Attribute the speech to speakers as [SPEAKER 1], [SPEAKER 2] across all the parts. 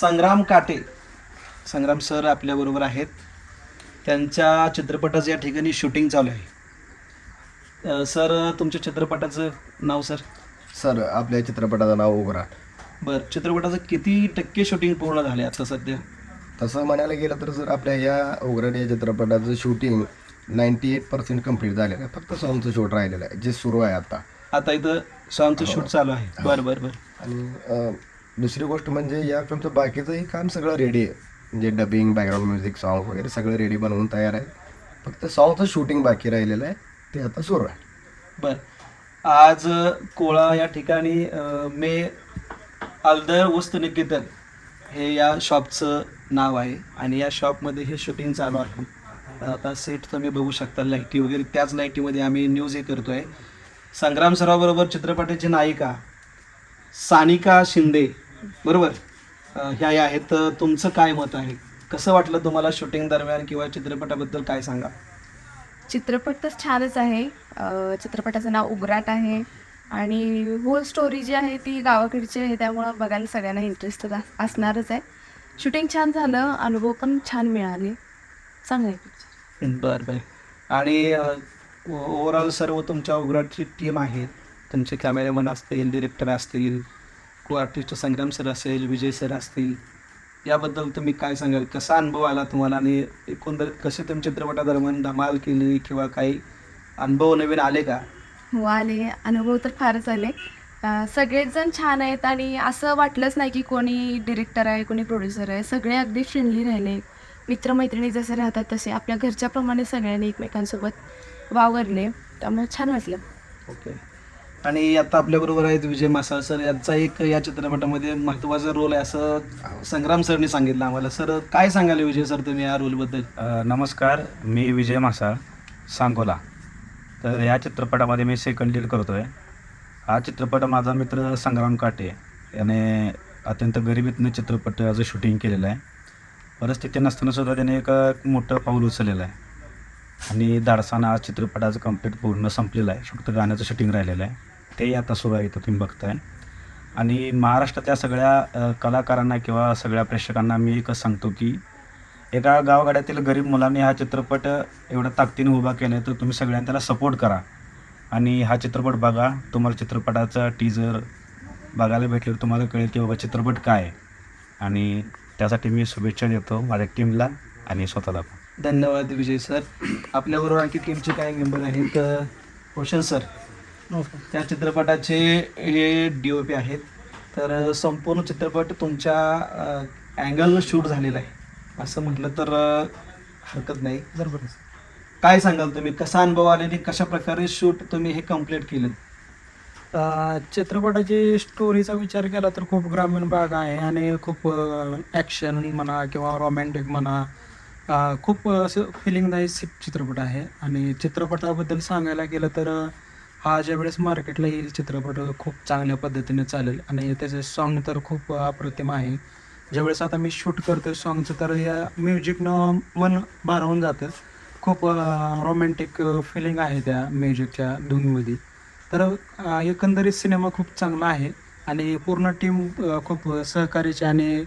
[SPEAKER 1] संग्राम काटे. संग्राम सर आपल्याबरोबर आहेत. त्यांच्या चित्रपटाचं या ठिकाणी शूटिंग चालू आहे. सर तुमच्या चित्रपटाचं नाव सर?
[SPEAKER 2] सर आपल्या चित्रपटाचं नाव उघराट
[SPEAKER 1] बरं चित्रपटाचं किती टक्के शूटिंग पूर्ण झाले आता सध्या?
[SPEAKER 2] तसं म्हणायला गेलं तर सर आपल्या या उघराट या चित्रपटाचं shooting ninety eight percent complete झालेलं आहे. फक्त सॉंगचं शूट राहिलेलं आहे जे सुरू आहे आता.
[SPEAKER 1] आता इथं सॉंगचं शूट चालू आहे. बरं बरं बरं.
[SPEAKER 2] आणि दुसरी गोष्ट म्हणजे या फिल्मचं बाकीचंही काम सगळं रेडी आहे. म्हणजे डबिंग बॅकग्राऊंड म्युझिक सॉन्ग वगैरे सगळं रेडी बनवून तयार आहे. फक्त सॉंगचं शूटिंग बाकी राहिलेलं आहे. ते आता सुरू आहे.
[SPEAKER 1] बरं. आज कोळा या ठिकाणी मे अल्दर वस्तू निकेतन हे या शॉपचं नाव आहे. आणि या शॉपमध्ये हे शूटिंग चालू आहे. आता सेट तुम्ही बघू शकता लाईटी वगैरे. त्याच लाईटीमध्ये आम्ही न्यूज हे आहे संग्राम सराबरोबर चित्रपटाची नायिका सानिका शिंदे बरोबर. ह्या या आहेत. तर तुमचं काय मत आहे? कसं वाटलं तुम्हाला शूटिंग दरम्यान किंवा चित्रपटाबद्दल काय सांगा?
[SPEAKER 3] चित्रपट तर छानच आहे. अं, चित्रपटाचं नाव उग्राट आहे आणि होल स्टोरी जी आहे ती गावाकडची आहे त्यामुळं बघायला सगळ्यांना इंटरेस्ट असणारच आहे. शूटिंग छान झालं अनुभव पण छान मिळाले. चांगलं आहे picture.
[SPEAKER 1] बरं बरं. आणि ओव्हरऑल सर्व तुमच्या उघडाची टीम आहे तुमचे कॅमेरामन असतील डिरेक्टर असतील को आर्टिस्ट संग्राम सर असेल विजय सर असतील याबद्दल तुम्ही काय सांगाल? कसा अनुभव आला तुम्हाला? आणि एकंदरीत कसे तुम्ही चित्रपटादरम्यान धमाल केली किंवा काही अनुभव नवीन आले का?
[SPEAKER 3] हो आले. अनुभव तर फारच आले. सगळेच जण छान आहेत आणि असं वाटलंच नाही की कोणी डिरेक्टर आहे कोणी प्रोड्युसर आहे. सगळे अगदी फ्रेंडली राहिले. मित्रमैत्रिणी जसे राहतात तसे आपल्या घरच्याप्रमाणे सगळ्यांनी एकमेकांसोबत वावरले. त्यामुळे छान वाटलं.
[SPEAKER 1] ओके आणि आता आपल्याबरोबर आहेत विजय मासाळ सर. यांचा एक या चित्रपटामध्ये महत्त्वाचा रोल आहे असं संग्राम सरनी सांगितलं आम्हाला. सर काय सांगाल विजय सर तुम्ही या रोलबद्दल
[SPEAKER 4] अ, नमस्कार. मी विजय मासाळ सांगोला. तर या चित्रपटामध्ये मी सेकंड लीड करतो आहे हा चित्रपट माझा मित्र संग्राम काटे याने अत्यंत गरिबीतनं चित्रपटाचं शूटिंग केलेलं आहे. परिस्थिती नसतानासुद्धा त्याने एक मोठं पाऊल उचललेलं आहे. आणि धाडसानं आज चित्रपटाचं कंप्लीट पूर्ण संपलेलं आहे. फक्त गाण्याचं शूटिंग राहिलेलं आहे. तेही आता सुरू आहे इथं तुम्ही बघताय. आणि महाराष्ट्रातल्या सगळ्या कलाकारांना किंवा सगळ्या प्रेक्षकांना मी एकच सांगतो की एका गावगाड्यातील गरीब मुलांनी हा चित्रपट एवढ्या ताकदीने उभा केला तर तुम्ही सगळ्यांनी त्याला सपोर्ट करा. आणि हा चित्रपट बघा तुम्हाला चित्रपटाचा टीजर बघायला भेटल्यावर तुम्हाला कळेल की बाबा चित्रपट काय. आणि त्यासाठी मी शुभेच्छा देतो माझ्या टीमला आणि स्वतःला पण.
[SPEAKER 1] धन्यवाद विजय सर. आपल्याबरोबर आणखी टीमचे काय मेंबर आहेत अ, रोशन सर. त्या चित्रपटाचे हे डी ओ पी आहेत. तर संपूर्ण चित्रपट तुमच्या अँगलनं शूट झालेला आहे. असं म्हटलं तर हरकत नाही. बरोबर काय सांगाल तुम्ही? कसा अनुभव आले आणि कशा प्रकारे शूट तुम्ही हे कंप्लीट केलं?
[SPEAKER 5] चित्रपटाची स्टोरीचा विचार केला तर खूप ग्रामीण भाग आहे आणि खूप ॲक्शन म्हणा किंवा रोमॅन्टिक म्हणा खूप असं फिलिंगदायी चित्रपट आहे. आणि चित्रपटाबद्दल सांगायला गेलं तर हा ज्यावेळेस मार्केटला येईल चित्रपट खूप चांगल्या पद्धतीने चालेल. आणि त्याचे सॉन्ग तर खूप अप्रतिम आहे. ज्यावेळेस आता मी शूट करतो सॉन्गचं तर या म्युझिकनं मन भारावून जातं. खूप रोमॅन्टिक फिलिंग आहे त्या म्युझिकच्या धुनीमध्ये. तर एकंदरीत सिनेमा खूप चांगला आहे. आणि पूर्ण टीम खूप सहकार्याची आणि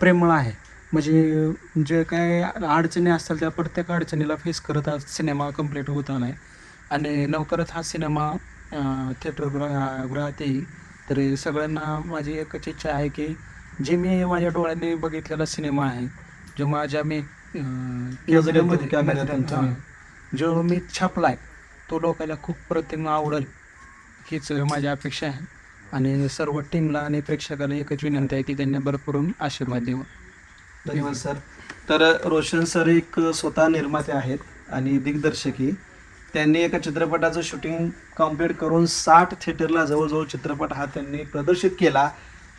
[SPEAKER 5] प्रेमळ आहे. म्हणजे जे काय अडचणी असतात त्या प्रत्येक अडचणीला फेस करत सिनेमा कंप्लीट होत नाही. आणि लवकरच हा सिनेमा थिएटर गृहात येईल. तर सगळ्यांना माझी एकच इच्छा आहे की जे मी माझ्या डोळ्यांनी बघितलेला सिनेमा आहे जो माझ्या मी. जो मी छापलाय तो लोकांना खूप प्रतिम आवडेल हीच माझी अपेक्षा आहे. आणि सर्व टीमला आणि प्रेक्षकाला एकच विनंती आहे की त्यांनी भरपूर आशीर्वाद देऊ
[SPEAKER 1] धन्यवाद सर. तर रोशन सर एक स्वतः निर्माते आहेत आणि दिग्दर्शकी त्यांनी एका चित्रपटाचं शूटिंग कंप्लीट करून साठ थिएटरला जवळजवळ चित्रपट हा त्यांनी प्रदर्शित केला.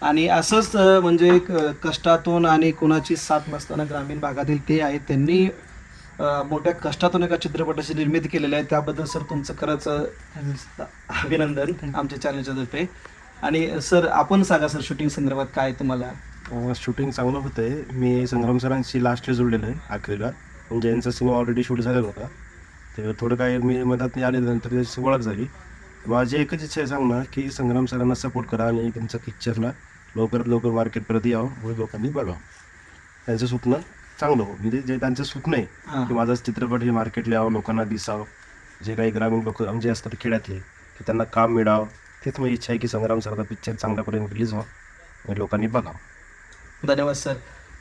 [SPEAKER 1] आणि असंच म्हणजे एक कष्टातून आणि कुणाची साथ नसताना ग्रामीण भागातील ते आहेत त्यांनी मोठ्या कष्टातून एका चित्रपटाची निर्मिती केलेली आहे. त्याबद्दल सर तुमचं खरंच अभिनंदन आमच्या चॅनलच्या तर्फे. आणि सर आपण सांगा सर शूटिंग संदर्भात काय तुम्हाला?
[SPEAKER 6] शूटिंग चांगलं होतं आहे मी संग्राम सरांशी लास्ट जोडलेलं आहे अखेरीला म्हणजे यांचा सिनेमा ऑलरेडी शूट झालेला होता. ते थोडं काय मी मधात आल्यानंतर त्याची ओळख झाली. माझी एकच इच्छा आहे सांगणार की संग्राम सरांना सपोर्ट करा आणि त्यांच्या पिक्चरला लवकरात लवकर मार्केटपर्यंत यावं व लोकांनी बघावं. त्यांचं स्वप्न चांगलं हो म्हणजे जे त्यांचं स्वप्न आहे. की माझा चित्रपट हे मार्केटला यावं लोकांना दिसावं. जे काही ग्रामीण लोक म्हणजे असतात खेड्यातले की त्यांना काम मिळावं. तेच माझी इच्छा आहे की संग्राम सरचा पिक्चर चांगल्यापर्यंत रिलीज व्हावं आणि लोकांनी बघावं.
[SPEAKER 1] धन्यवाद सर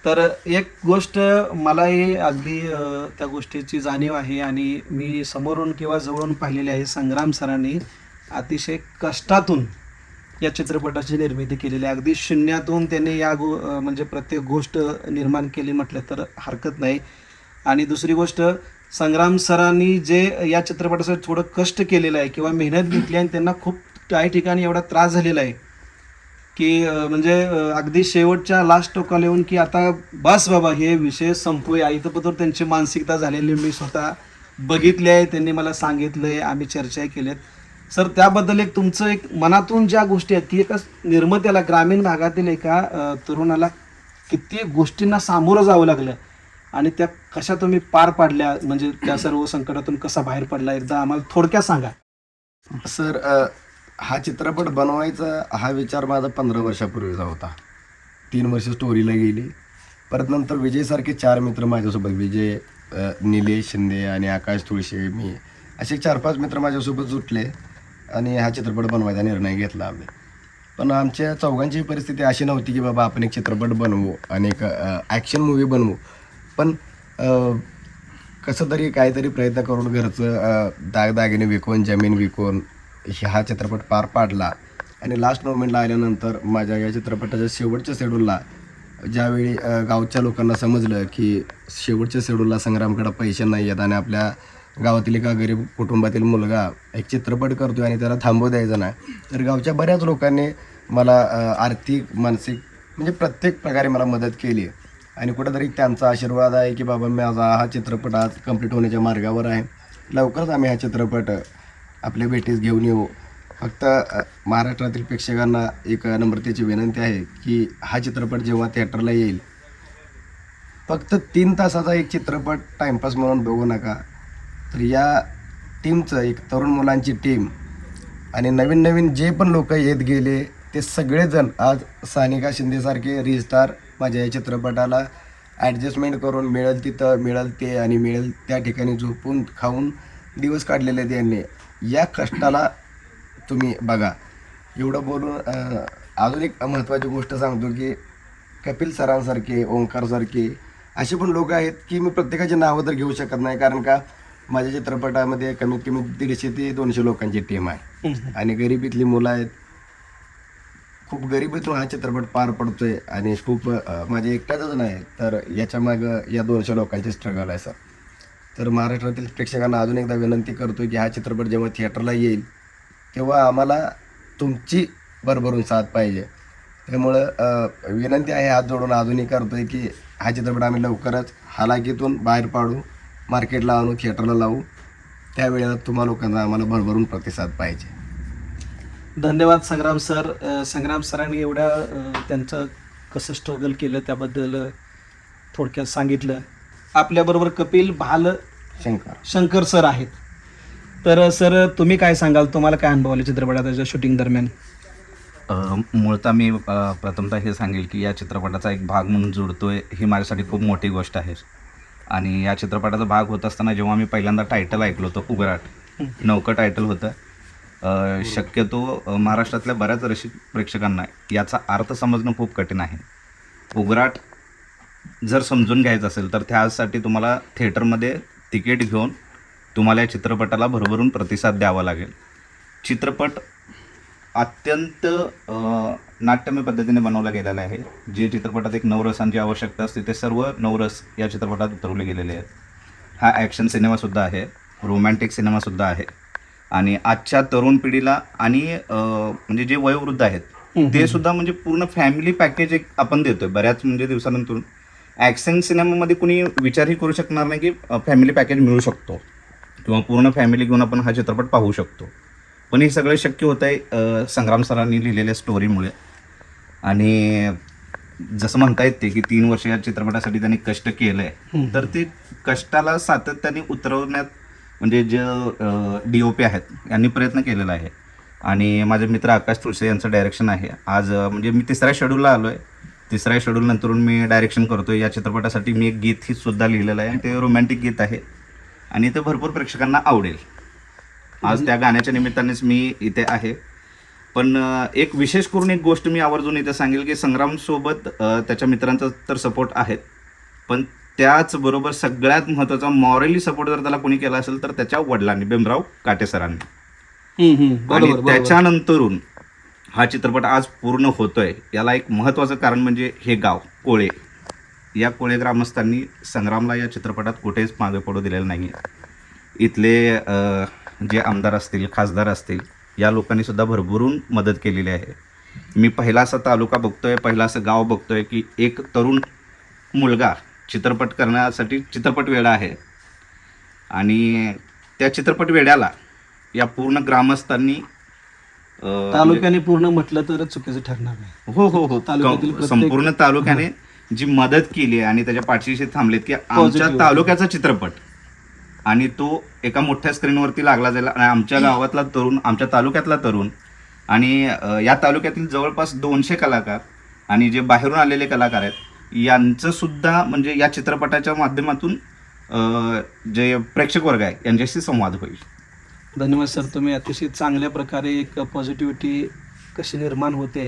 [SPEAKER 1] तर एक गोष्ट मलाही अगदी त्या गोष्टीची जाणीव आहे आणि मी समोरून किंवा जवळून पाहिलेली आहे संग्राम सरांनी अतिशय कष्टातून या चित्रपटाची निर्मिती केलेली आहे. अगदी शून्यातून त्यांनी या गो म्हणजे प्रत्येक गोष्ट निर्माण केली म्हटलं तर हरकत नाही. आणि दुसरी गोष्ट संग्राम सरांनी जे या चित्रपटासाठी थोडं कष्ट केलेलं आहे किंवा मेहनत घेतली आणि त्यांना खूप काही ठिकाणी एवढा त्रास झालेला आहे की म्हणजे अगदी शेवटच्या लास्ट टोकाला येऊन की आता बस बाबा हे विषय संपूया. इथं त्यांची मानसिकता झालेली मी स्वतः बघितली आहे त्यांनी मला सांगितलं आहे आम्ही चर्चा केल्यात. सर त्याबद्दल एक तुमचं एक मनातून ज्या गोष्टी आहेत की एका निर्मात्याला ग्रामीण भागातील एका तरुणाला किती गोष्टींना सामोरं जावं लागलं आणि त्या कशा तुम्ही पार पाडल्या? म्हणजे त्या सर्व संकटातून कसा बाहेर पडला? एकदा आम्हाला थोडक्यात सांगा.
[SPEAKER 2] सर हा चित्रपट बनवायचा हा विचार माझा पंधरा वर्षापूर्वीचा होता. तीन वर्ष स्टोरीला गेली. परत नंतर विजयसारखे चार मित्र माझ्यासोबत विजय निलेश शिंदे आणि आकाश तुळशे मी असे चार पाच मित्र माझ्यासोबत जुटले आणि हा चित्रपट बनवायचा निर्णय घेतला आम्ही. पण आमच्या चौघांची परिस्थिती अशी नव्हती की बाबा आपण एक चित्रपट बनवू आणि एक ॲक्शन मूवी बनवू. पण कसं तरी काहीतरी प्रयत्न करून घरचं दागदागिने विकून जमीन विकून हे- हा चित्रपट पार पाडला. आणि लास्ट मोमेंटला आल्यानंतर माझ्या या चित्रपटाच्या शेवटच्या शेड्यूलला ज्यावेळी गावच्या लोकांना समजलं की शेवटच्या शेड्यूलला संग्रामकडे पैसे नाही आहेत आणि आपल्या गावातील एका गरीब कुटुंबातील मुलगा एक चित्रपट करतोय आणि त्याला थांबू द्यायचं नाही तर गावच्या बऱ्याच लोकांनी मला आर्थिक मानसिक म्हणजे प्रत्येक प्रकारे मला मदत केली. आणि कुठंतरी त्यांचा आशीर्वाद आहे की बाबा माझा हा चित्रपट आज कंप्लीट होण्याच्या मार्गावर आहे. लवकरच आम्ही हा चित्रपट आपल्या भेटीस घेऊन येऊ. फक्त महाराष्ट्रातील प्रेक्षकांना एक नम्रतेची विनंती आहे की हा चित्रपट जेव्हा थिएटरला येईल फक्त तीन तासाचा एक चित्रपट टाईमपास म्हणून बघू नका. तर या टीमचं एक तरुण मुलांची टीम आणि नवीन नवीन जे पण लोक येत गेले ते सगळेजण आज सानिका शिंदेसारखे रिस्टार माझ्या या चित्रपटाला ॲडजस्टमेंट करून मिळेल तिथं मिळेल ते आणि मिळेल त्या ठिकाणी झोपून खाऊन दिवस काढलेले त्यांनी या कष्टाला तुम्ही बघा. एवढं बोलून अजून एक महत्त्वाची गोष्ट सांगतो की कपिल सरांसारखे ओंकारसारखे असे पण लोक आहेत की मी प्रत्येकाची नावं तर घेऊ शकत नाही. कारण का माझ्या चित्रपटामध्ये कमीत कमी दीडशे ते दोनशे लोकांची टीम आहे. आणि गरिबीतली मुलं आहेत. खूप गरिबीतून हा चित्रपट पार पडतोय. आणि खूप अं, माझ्या एकट्यातच नाही तर याच्या मागं या दोनशे लोकांची स्ट्रगल आहे सर तर महाराष्ट्रातील प्रेक्षकांना अजून एकदा विनंती करतो की हा चित्रपट जेव्हा थिएटरला येईल तेव्हा आम्हाला तुमची भरभरून साथ पाहिजे. त्यामुळं विनंती आहे हात जोडून अजूनही करतो आहे की हा चित्रपट आम्ही लवकरच हालाकीतून बाहेर पाडू मार्केटला आणू थिएटरला लावू. त्यावेळेला तुम्हा लोकांना आम्हाला भरभरून प्रतिसाद पाहिजे.
[SPEAKER 1] धन्यवाद संग्राम सर. संग्राम सरांनी एवढ्या त्यांचं कसं स्ट्रगल केलं त्याबद्दल थोडक्यात सांगितलं. आपल्याबरोबर कपिल भाल
[SPEAKER 2] शंकर.
[SPEAKER 1] शंकर सर आहेत. तर सर तुम्ही काय सांगाल? तुम्हाला काय अनुभव आले चित्रपटाच्या शूटिंग दरम्यान?
[SPEAKER 7] मूळतः मी प्रथमतः हे सांगेल की या चित्रपटाचा एक भाग म्हणून जुडतोय ही माझ्यासाठी खूप मोठी गोष्ट आहे. आणि या चित्रपटाचा भाग होत असताना जेव्हा मी पहिल्यांदा टायटल ऐकलं होतं उगराट नौकं टायटल होतं. शक्यतो महाराष्ट्रातल्या बऱ्याच रसिक प्रेक्षकांना याचा अर्थ समजणं खूप कठीण आहे. उगराट जर समजून घ्यायचं असेल तर त्यासाठी तुम्हाला थिएटरमध्ये तिकीट घेऊन तुम्हाला या चित्रपटाला भरभरून प्रतिसाद द्यावा लागेल. चित्रपट अत्यंत नाट्यमय पद्धतीने बनवला गेलेला आहे. जे चित्रपटात एक नवरसांची आवश्यकता असते ते सर्व नवरस या चित्रपटात उतरवले गेलेले आहेत. हा ॲक्शन सिनेमासुद्धा आहे रोमॅन्टिक सिनेमासुद्धा आहे. आणि आजच्या तरुण पिढीला आणि म्हणजे जे वयोवृद्ध आहेत ते सुद्धा म्हणजे पूर्ण फॅमिली पॅकेज एक आपण देतोय बऱ्याच म्हणजे दिवसानंतर ॲक्शन सिनेमामध्ये कुणी विचारही करू शकणार नाही की फॅमिली पॅकेज मिळू शकतो. किंवा पूर्ण फॅमिली घेऊन आपण हा चित्रपट पाहू शकतो. पण हे सगळं शक्य होत आहे संग्राम सरांनी लिहिलेल्या स्टोरीमुळे आणि जसं म्हणता येते की तीन वर्ष या चित्रपटासाठी त्यांनी कष्ट केलं आहे तर ते कष्टाला सातत्याने उतरवण्यात म्हणजे जे डी ओ पी आहेत यांनी प्रयत्न केलेला आहे. आणि माझे मित्र आकाश तुळसे यांचं डायरेक्शन आहे. आज म्हणजे मी तिसऱ्या शेड्यूलला आलो आहे तिसऱ्या शेड्यूल नंतरून मी डायरेक्शन करतो या चित्रपटासाठी मी एक गीत ही सुद्धा लिहिलेलं आहे. ते रोमॅन्टिक गीत आहे. आणि ते भरपूर प्रेक्षकांना आवडेल. आज त्या गाण्याच्या निमित्तानेच मी इथे आहे. पण एक विशेष करून एक गोष्ट मी आवर्जून इथे सांगेल की संग्रामसोबत त्याच्या मित्रांचा तर सपोर्ट आहेत. पण त्याचबरोबर सगळ्यात महत्त्वाचा मॉरली सपोर्ट जर त्याला कोणी केला असेल तर त्याच्या वडिलांनी भीमराव काटे सरांनी. आणि त्याच्यानंतरून हा चित्रपट आज पूर्ण होतोय. याला एक महत्त्वाचं कारण म्हणजे हे गाव कोळे. या कोळे ग्रामस्थांनी संग्रामला या चित्रपटात कुठेच मागे पडू दिलेलं नाही इथले जे आमदार असतील खासदार असतील या लोकांनी सुद्धा भरभरून मदत केलेली आहे. मी पहिला असा तालुका बघतोय पहिला असं गाव बघतोय की एक तरुण मुलगा चित्रपट करण्यासाठी चित्रपट वेळा आहे. आणि त्या चित्रपट वेड्याला या पूर्ण ग्रामस्थांनी
[SPEAKER 1] तालुक्याने पूर्ण म्हटलं तर चुकीचं ठरणार नाही.
[SPEAKER 7] हो हो हो.
[SPEAKER 1] तालुक्यातील प्रत्येक-
[SPEAKER 7] संपूर्ण तालुक्याने जी मदत केली आहे आणि त्याच्या पाठीशी थांबलेत की आमच्या
[SPEAKER 1] Positive.
[SPEAKER 7] तालुक्याचा चित्रपट आणि तो एका मोठ्या स्क्रीनवरती लागला जाईल आणि आमच्या गावातला तरुण आमच्या तालुक्यातला तरुण आणि अ, या तालुक्यातील जवळपास दोनशे कलाकार आणि जे बाहेरून आलेले कलाकार आहेत यांचं सुद्धा म्हणजे या चित्रपटाच्या माध्यमातून अ, जे प्रेक्षक वर्ग आहे यांच्याशी संवाद होईल.
[SPEAKER 1] धन्यवाद सर तुम्ही अतिशय चांगल्या प्रकारे एक पॉझिटिव्हिटी कशी निर्माण होते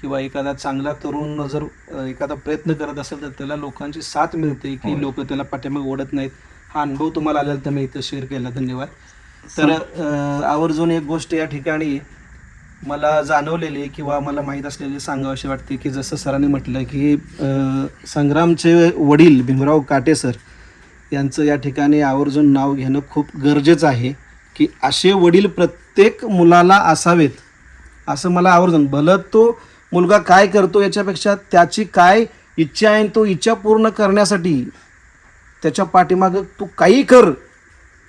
[SPEAKER 1] किंवा एखादा चांगला तरुण जर एखादा प्रयत्न करत असेल तर त्याला लोकांची साथ मिळते की. लोक त्याला पाठीमागे ओढत नाहीत? हा अनुभव तुम्हाला आलेला तर मी इथं शेअर केला. धन्यवाद. तर आवर्जून एक गोष्ट या ठिकाणी मला जाणवलेली किंवा मला माहीत असलेली सांगावीशी वाटते की जसं सरांनी म्हटलं की संग्रामचे वडील भीमराव काटे सर यांचं या ठिकाणी आवर्जून नाव घेणं खूप गरजेचं आहे. की असे वडील प्रत्येक मुलाला असावेत. असं मला आवर्जून भलं तो मुलगा काय करतो याच्यापेक्षा त्याची काय इच्छा आहे तो इच्छा पूर्ण करण्यासाठी त्याच्या पाठीमागं तू काही कर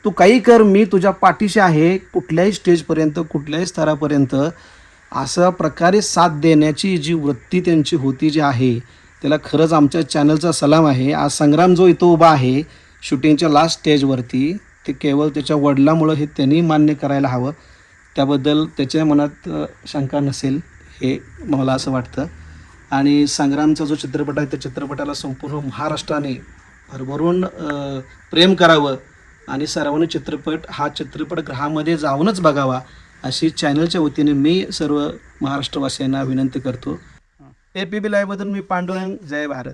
[SPEAKER 1] तू काही कर मी तुझ्या पाठीशी आहे कुठल्याही स्टेजपर्यंत कुठल्याही स्तरापर्यंत. अशा प्रकारे साथ देण्याची जी वृत्ती त्यांची होती जी आहे त्याला खरंच आमच्या चॅनलचा सलाम आहे. आज संग्राम जो इथं उभा आहे शूटिंगच्या लास्ट स्टेजवरती ते केवळ त्याच्या वडिलामुळं हे त्यांनी मान्य करायला हवं. त्याबद्दल त्याच्या मनात शंका नसेल हे मला असं वाटतं. आणि संग्रामचा जो चित्रपट आहे त्या चित्रपटाला संपूर्ण महाराष्ट्राने भरभरून प्रेम करावं आणि सर्वांनी चित्रपट हा चित्रपट ग्रहामध्ये जाऊनच बघावा अशी चॅनलच्या वतीने मी सर्व महाराष्ट्रवासियांना विनंती करतो. ए पी बी लायमधून मी पांडुरंग जय भारत.